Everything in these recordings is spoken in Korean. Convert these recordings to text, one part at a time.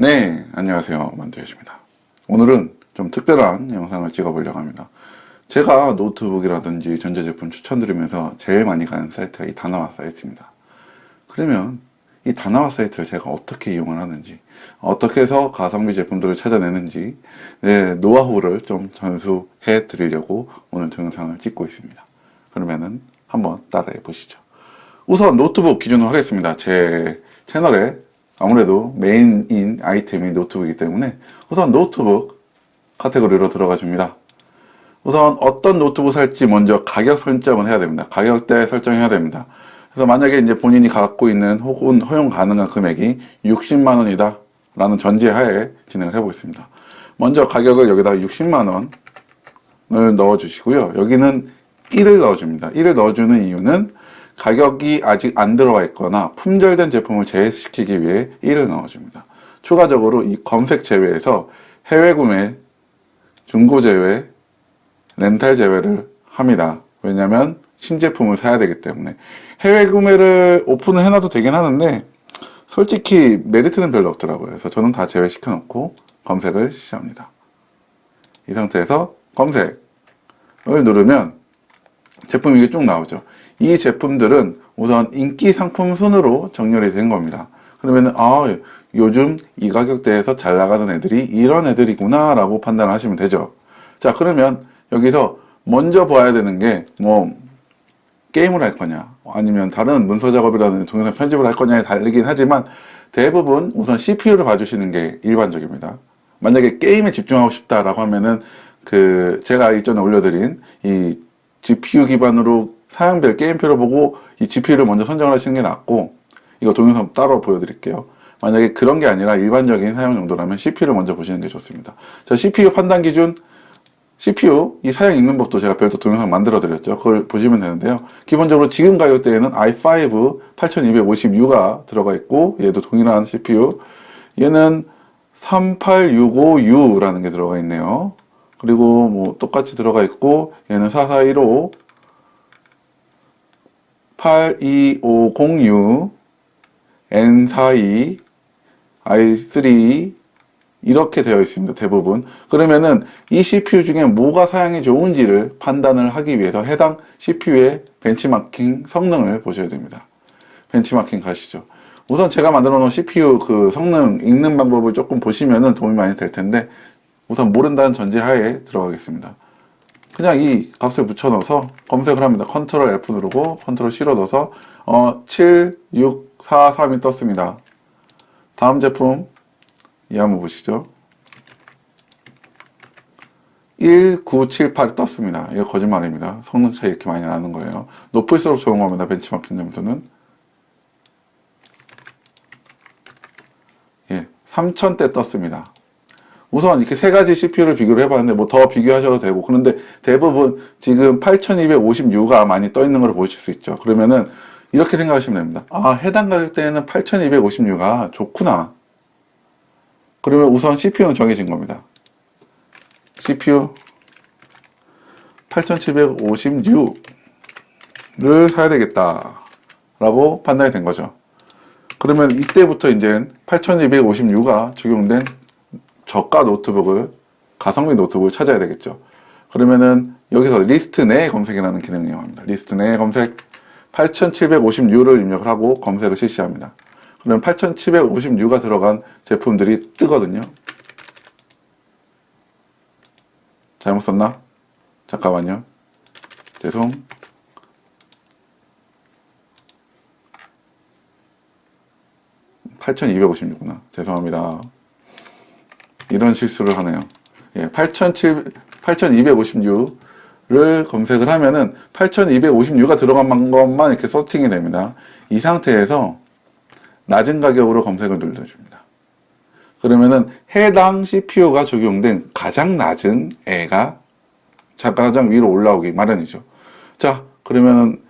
네, 안녕하세요. 만두여십니다. 오늘은 좀 특별한 영상을 찍어보려고 합니다. 제가 노트북이라든지 전자제품 추천드리면서 제일 많이 가는 사이트가 이 다나와 사이트입니다. 그러면 이 다나와 사이트를 제가 어떻게 이용을 하는지, 어떻게 해서 가성비 제품들을 찾아내는지, 네, 노하우를 좀 전수해 드리려고 오늘 동영상을 찍고 있습니다. 그러면은 한번 따라해 보시죠. 우선 노트북 기준으로 하겠습니다. 제 채널에 아무래도 메인인 아이템이 노트북이기 때문에 우선 노트북 카테고리로 들어가 줍니다. 우선 어떤 노트북 살지 먼저 가격 설정을 해야 됩니다. 가격대 설정해야 됩니다. 그래서 만약에 이제 본인이 갖고 있는 혹은 허용 가능한 금액이 60만 원이다 라는 전제하에 진행을 해보겠습니다. 먼저 가격을 여기다 60만 원을 넣어 주시고요. 여기는 1을 넣어 줍니다. 1을 넣어 주는 이유는 가격이 아직 안 들어가 있거나 품절된 제품을 제외시키기 위해 1을 넣어줍니다. 추가적으로 이 검색 제외에서 해외 구매, 중고 제외, 렌탈 제외를 합니다. 왜냐면 신제품을 사야 되기 때문에 해외 구매를 오픈을 해놔도 되긴 하는데 솔직히 메리트는 별로 없더라고요. 그래서 저는 다 제외시켜 놓고 검색을 시작합니다. 이 상태에서 검색을 누르면 제품이 이게 쭉 나오죠. 이 제품들은 우선 인기 상품 순으로 정렬이 된 겁니다. 그러면은 아 요즘 이 가격대에서 잘 나가는 애들이 이런 애들이구나 라고 판단을 하시면 되죠. 자 그러면 여기서 먼저 봐야 되는 게 뭐 게임을 할 거냐 아니면 다른 문서 작업이라든지 동영상 편집을 할 거냐에 다르긴 하지만 대부분 우선 CPU를 봐주시는 게 일반적입니다. 만약에 게임에 집중하고 싶다라고 하면은 그 제가 이전에 올려드린 이 GPU 기반으로 사양별 게임표를 보고 이 GPU를 먼저 선정을 하시는 게 낫고 이거 동영상 따로 보여드릴게요. 만약에 그런 게 아니라 일반적인 사용 정도라면 CPU를 먼저 보시는 게 좋습니다. 자, CPU 판단 기준 CPU 이 사양 읽는 법도 제가 별도 동영상 만들어 드렸죠. 그걸 보시면 되는데요. 기본적으로 지금 가격대에는 i5 8250U가 들어가 있고 얘도 동일한 CPU 얘는 3865U라는 게 들어가 있네요. 그리고 뭐 똑같이 들어가 있고 얘는 4415 82506 N42 i3 이렇게 되어 있습니다. 대부분. 그러면은 이 CPU 중에 뭐가 사양이 좋은지를 판단을 하기 위해서 해당 CPU의 벤치마킹 성능을 보셔야 됩니다. 벤치마킹 가시죠. 우선 제가 만들어 놓은 CPU 그 성능 읽는 방법을 조금 보시면은 도움이 많이 될 텐데 우선 모른다는 전제하에 들어가겠습니다. 그냥 이 값을 붙여 넣어서 검색을 합니다. 컨트롤 F 누르고 컨트롤 C로 넣어서 어, 7, 6, 4, 3이 떴습니다. 다음 제품 이 한번 보시죠. 1978 떴습니다. 이거 거짓말입니다. 성능 차이 이렇게 많이 나는 거예요. 높을수록 좋은 겁니다. 벤치마킹 점수는. 예, 3000대 떴습니다. 우선 이렇게 세 가지 CPU를 비교를 해봤는데 뭐 더 비교하셔도 되고 그런데 대부분 지금 8256가 많이 떠 있는 걸 보실 수 있죠. 그러면은 이렇게 생각하시면 됩니다. 아, 해당 가격대에는 8256가 좋구나. 그러면 우선 CPU는 정해진 겁니다. CPU 8756를 사야 되겠다. 라고 판단이 된 거죠. 그러면 이때부터 이제 8256가 적용된 저가 노트북을, 가성비 노트북을 찾아야 되겠죠. 그러면은 여기서 리스트 내 검색이라는 기능을 이용합니다. 리스트 내 검색 8756를 입력을 하고 검색을 실시합니다. 그럼 8756가 들어간 제품들이 뜨거든요. 잘못 썼나? 잠깐만요. 죄송. (8256구나) 죄송합니다. 이런 실수를 하네요. 예, 8256을 검색을 하면은 8256가 들어간 것만 이렇게 서팅이 됩니다. 이 상태에서 낮은 가격으로 검색을 눌러줍니다. 그러면은 해당 CPU가 적용된 가장 낮은 애가 가장 위로 올라오기 마련이죠. 자, 그러면은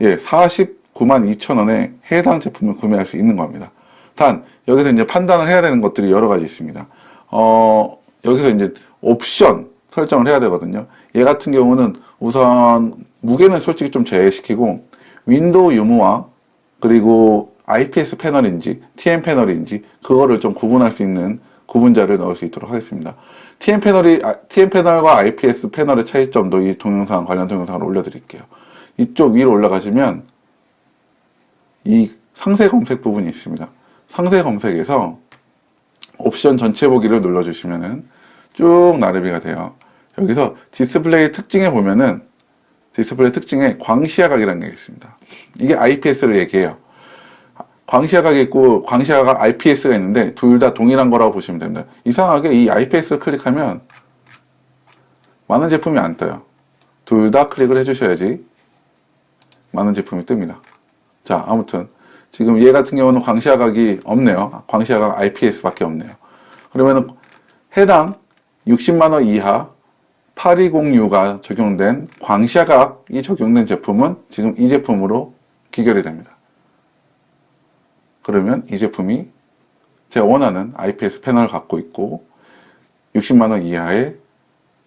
예, 49만 2천 원에 해당 제품을 구매할 수 있는 겁니다. 단 여기서 이제 판단을 해야 되는 것들이 여러 가지 있습니다. 어, 여기서 이제 옵션 설정을 해야 되거든요. 얘 같은 경우는 우선 무게는 솔직히 좀 제외시키고 윈도우 유무화 그리고 IPS 패널인지 TN 패널인지 그거를 좀 구분할 수 있는 구분자를 넣을 수 있도록 하겠습니다. TN 패널이 아, TN 패널과 IPS 패널의 차이점도 이 동영상 관련 동영상을 올려드릴게요. 이쪽 위로 올라가시면 이 상세 검색 부분이 있습니다. 상세 검색에서 옵션 전체 보기를 눌러주시면은 쭉 나르비가 돼요. 여기서 디스플레이 특징에 보면은 디스플레이 특징에 광시야각이라는 게 있습니다. 이게 IPS를 얘기해요. 광시야각이 있고 광시야각 IPS가 있는데 둘 다 동일한 거라고 보시면 됩니다. 이상하게 이 IPS를 클릭하면 많은 제품이 안 떠요. 둘 다 클릭을 해주셔야지 많은 제품이 뜹니다. 자, 아무튼 지금 얘 같은 경우는 광시야각이 없네요. 광시야각 IPS밖에 없네요. 그러면은 해당 60만 원 이하 8206가 적용된 광시야각이 적용된 제품은 지금 이 제품으로 기결이 됩니다. 그러면 이 제품이 제가 원하는 IPS 패널을 갖고 있고 60만 원 이하의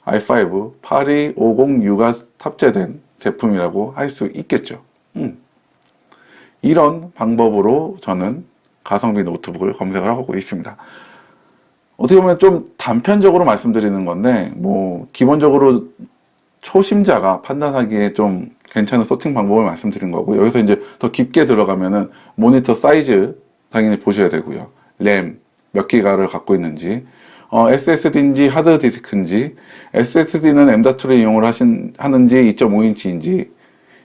i5 8250U가 탑재된 제품이라고 할 수 있겠죠. 음. 이런 방법으로 저는 가성비 노트북을 검색을 하고 있습니다. 어떻게 보면 좀 단편적으로 말씀드리는 건데, 뭐, 기본적으로 초심자가 판단하기에 좀 괜찮은 소팅 방법을 말씀드린 거고, 여기서 이제 더 깊게 들어가면은 모니터 사이즈 당연히 보셔야 되고요. 램, 몇 기가를 갖고 있는지, 어, SSD인지 하드디스크인지, SSD는 M.2를 이용을 하신, 하는지 2.5인치인지,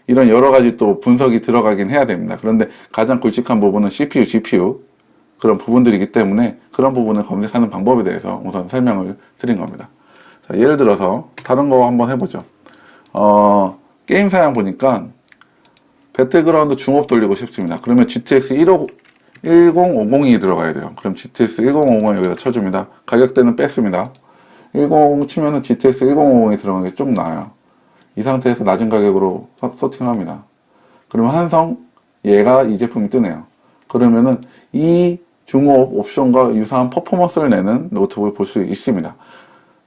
이런 여러 가지 또 분석이 들어가긴 해야 됩니다. 그런데 가장 굵직한 부분은 CPU, GPU 그런 부분들이기 때문에 그런 부분을 검색하는 방법에 대해서 우선 설명을 드린 겁니다. 자, 예를 들어서 다른 거 한번 해보죠. 어, 게임 사양 보니까 배틀그라운드 중업 돌리고 싶습니다. 그러면 GTX 150, 1050이 들어가야 돼요. 그럼 GTX 1050을 여기다 쳐줍니다. 가격대는 뺐습니다. 1050 치면은 GTX 1050이 들어가는 게 좀 나아요. 이 상태에서 낮은 가격으로 서- 서팅을 합니다. 그러면 한성 얘가 이 제품이 뜨네요. 그러면은 이 중업 옵션과 유사한 퍼포먼스를 내는 노트북을 볼 수 있습니다.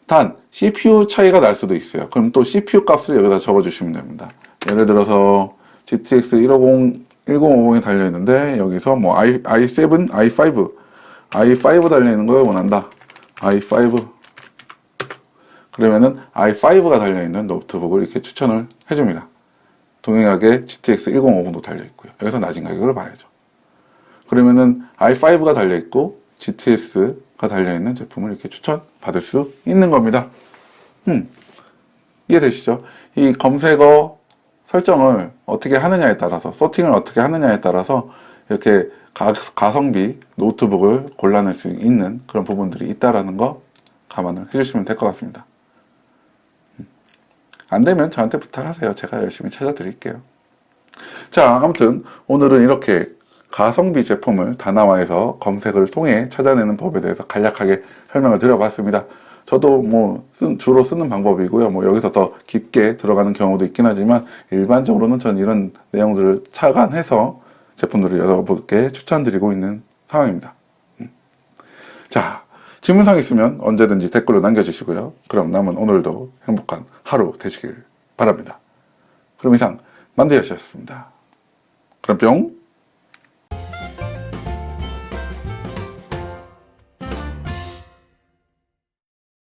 단 CPU 차이가 날 수도 있어요. 그럼 또 CPU 값을 여기다 적어주시면 됩니다. 예를 들어서 GTX 150, 1050이 달려 있는데 여기서 뭐 i, i7, i5, i5 달려 있는 걸 원한다. i5 그러면은 i5가 달려있는 노트북을 이렇게 추천을 해줍니다. 동일하게 GTX 1050도 달려있고요. 여기서 낮은 가격을 봐야죠. 그러면은 i5가 달려있고 GTS가 달려있는 제품을 이렇게 추천받을 수 있는 겁니다. 음, 이해되시죠? 이 검색어 설정을 어떻게 하느냐에 따라서, 소팅을 어떻게 하느냐에 따라서 이렇게 가, 가성비 노트북을 골라낼 수 있는 그런 부분들이 있다라는 거 감안을 해주시면 될 것 같습니다. 안 되면 저한테 부탁하세요. 제가 열심히 찾아드릴게요. 자, 아무튼 오늘은 이렇게 가성비 제품을 다나와에서 검색을 통해 찾아내는 법에 대해서 간략하게 설명을 드려봤습니다. 저도 뭐 쓴- 주로 쓰는 방법이고요. 뭐 여기서 더 깊게 들어가는 경우도 있긴 하지만 일반적으로는 전 이런 내용들을 차관해서 제품들을 여러분께 추천드리고 있는 상황입니다. 음. 자, 질문사항 있으면 언제든지 댓글로 남겨주시고요. 그럼 남은 오늘도 행복한 하루 되시길 바랍니다. 그럼 이상 만두야씨였습니다. 그럼 뿅!